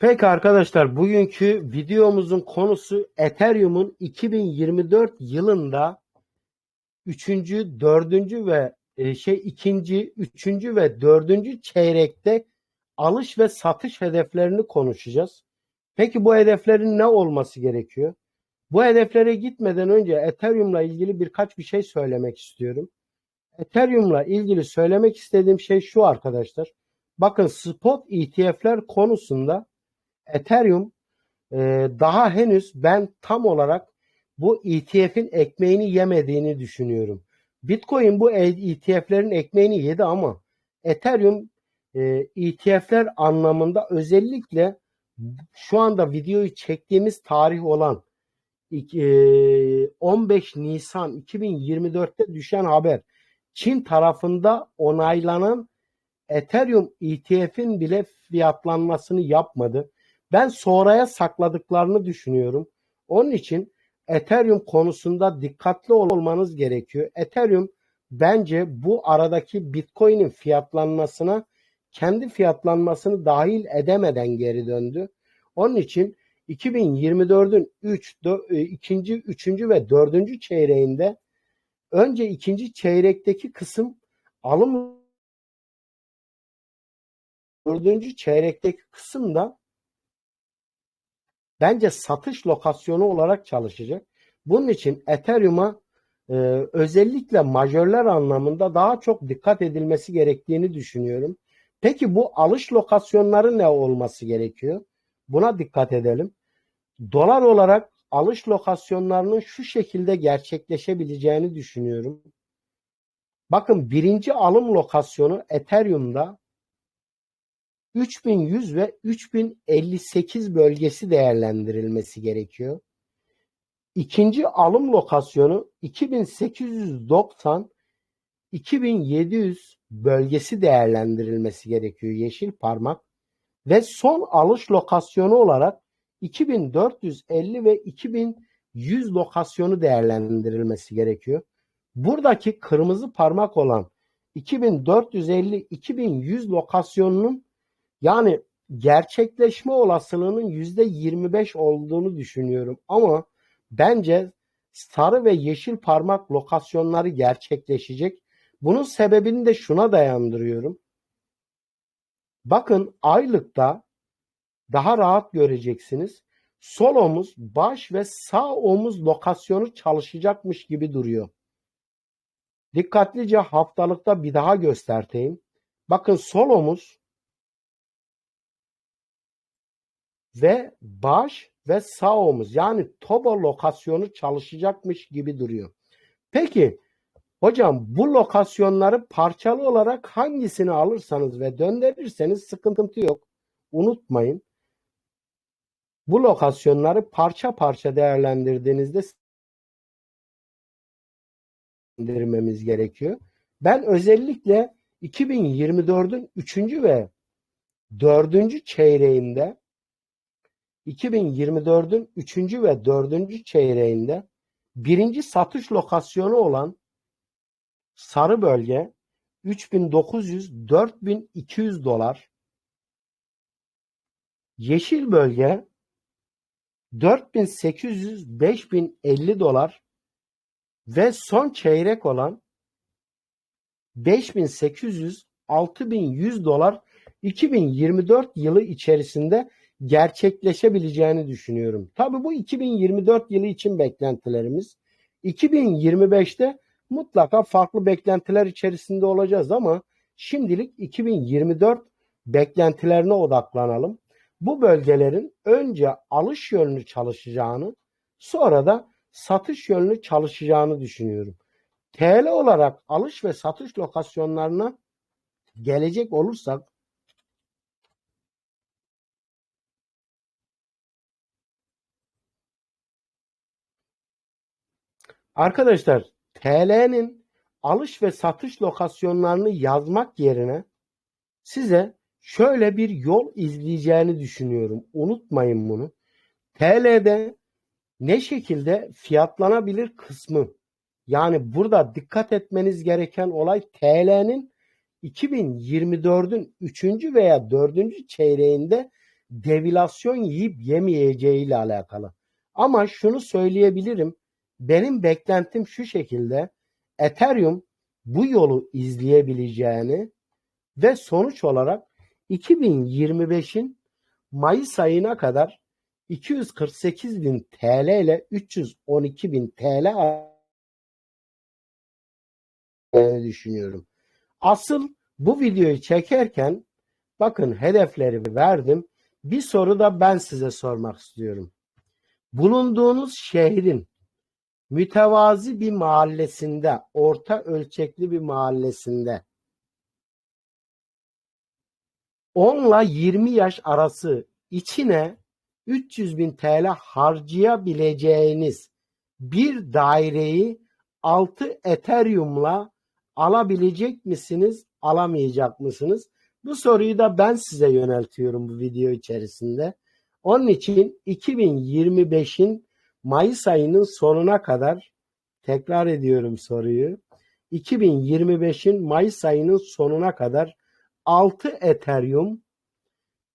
Peki arkadaşlar bugünkü videomuzun konusu Ethereum'un 2024 yılında 3. 4. ve e, şey 2. 3. ve 4. çeyrekte alış ve satış hedeflerini konuşacağız. Peki bu hedeflerin ne olması gerekiyor? Bu hedeflere gitmeden önce Ethereum'la ilgili birkaç bir şey söylemek istiyorum. Ethereum'la ilgili söylemek istediğim şey şu arkadaşlar. Bakın spot ETF'ler konusunda Ethereum e, daha henüz ben tam olarak bu ETF'in ekmeğini yemediğini düşünüyorum. Bitcoin bu ETF'lerin ekmeğini yedi ama Ethereum e, ETF'ler anlamında özellikle şu anda videoyu çektiğimiz tarih olan 15 e, Nisan 2024'te düşen haber Çin tarafında onaylanan Ethereum ETF'in bile fiyatlanmasını yapmadı. Ben sonraya sakladıklarını düşünüyorum. Onun için Ethereum konusunda dikkatli olmanız gerekiyor. Ethereum bence bu aradaki Bitcoin'in fiyatlanmasına kendi fiyatlanmasını dahil edemeden geri döndü. Onun için 2024'ün 3, 4, 2. 3. ve 4. çeyreğinde önce ikinci çeyrekteki kısım alım dördüncü çeyrekteki kısım da bence satış lokasyonu olarak çalışacak. Bunun için Ethereum'a e, özellikle majörler anlamında daha çok dikkat edilmesi gerektiğini düşünüyorum. Peki bu alış lokasyonları ne olması gerekiyor? Buna dikkat edelim. Dolar olarak alış lokasyonlarının şu şekilde gerçekleşebileceğini düşünüyorum. Bakın birinci alım lokasyonu Ethereum'da 3100 ve 3058 bölgesi değerlendirilmesi gerekiyor. İkinci alım lokasyonu 2890 2700 bölgesi değerlendirilmesi gerekiyor yeşil parmak ve son alış lokasyonu olarak 2450 ve 2100 lokasyonu değerlendirilmesi gerekiyor. Buradaki kırmızı parmak olan 2450-2100 lokasyonunun yani gerçekleşme olasılığının yüzde 25 olduğunu düşünüyorum. Ama bence sarı ve yeşil parmak lokasyonları gerçekleşecek. Bunun sebebini de şuna dayandırıyorum. Bakın aylıkta daha rahat göreceksiniz. Sol omuz, baş ve sağ omuz lokasyonu çalışacakmış gibi duruyor. Dikkatlice haftalıkta bir daha göstereyim. Bakın sol omuz ve baş ve sağ omuz yani toba lokasyonu çalışacakmış gibi duruyor. Peki hocam bu lokasyonları parçalı olarak hangisini alırsanız ve döndürürseniz sıkıntı yok. Unutmayın. Bu lokasyonları parça parça değerlendirdiğinizde indirmemiz gerekiyor. Ben özellikle 2024'ün 3. ve 4. çeyreğinde 2024'ün 3. ve 4. çeyreğinde birinci satış lokasyonu olan sarı bölge 3900-4200 dolar. Yeşil bölge 4800-5050 dolar ve son çeyrek olan 5800-6100 dolar 2024 yılı içerisinde gerçekleşebileceğini düşünüyorum. Tabii bu 2024 yılı için beklentilerimiz. 2025'te mutlaka farklı beklentiler içerisinde olacağız ama şimdilik 2024 beklentilerine odaklanalım. Bu bölgelerin önce alış yönlü çalışacağını, sonra da satış yönlü çalışacağını düşünüyorum. TL olarak alış ve satış lokasyonlarına gelecek olursak Arkadaşlar TL'nin alış ve satış lokasyonlarını yazmak yerine size şöyle bir yol izleyeceğini düşünüyorum. Unutmayın bunu. TL'de ne şekilde fiyatlanabilir kısmı yani burada dikkat etmeniz gereken olay TL'nin 2024'ün 3. veya 4. çeyreğinde devilasyon yiyip yemeyeceği ile alakalı. Ama şunu söyleyebilirim. Benim beklentim şu şekilde. Ethereum bu yolu izleyebileceğini ve sonuç olarak 2025'in Mayıs ayına kadar 248 bin TL ile 312 bin TL düşünüyorum. Asıl bu videoyu çekerken bakın hedefleri verdim. Bir soru da ben size sormak istiyorum. Bulunduğunuz şehrin mütevazi bir mahallesinde, orta ölçekli bir mahallesinde 10 ile 20 yaş arası içine 300 bin TL harcayabileceğiniz bir daireyi 6 Ethereum'la alabilecek misiniz, alamayacak mısınız? Bu soruyu da ben size yöneltiyorum bu video içerisinde. Onun için 2025'in Mayıs ayının sonuna kadar tekrar ediyorum soruyu. 2025'in Mayıs ayının sonuna kadar 6 Ethereum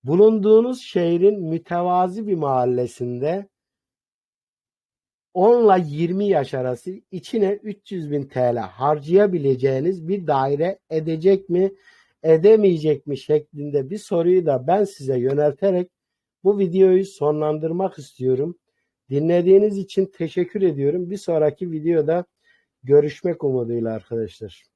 bulunduğunuz şehrin mütevazi bir mahallesinde 10 ile 20 yaş arası içine 300 bin TL harcayabileceğiniz bir daire edecek mi edemeyecek mi şeklinde bir soruyu da ben size yönelterek bu videoyu sonlandırmak istiyorum. Dinlediğiniz için teşekkür ediyorum. Bir sonraki videoda görüşmek umuduyla arkadaşlar.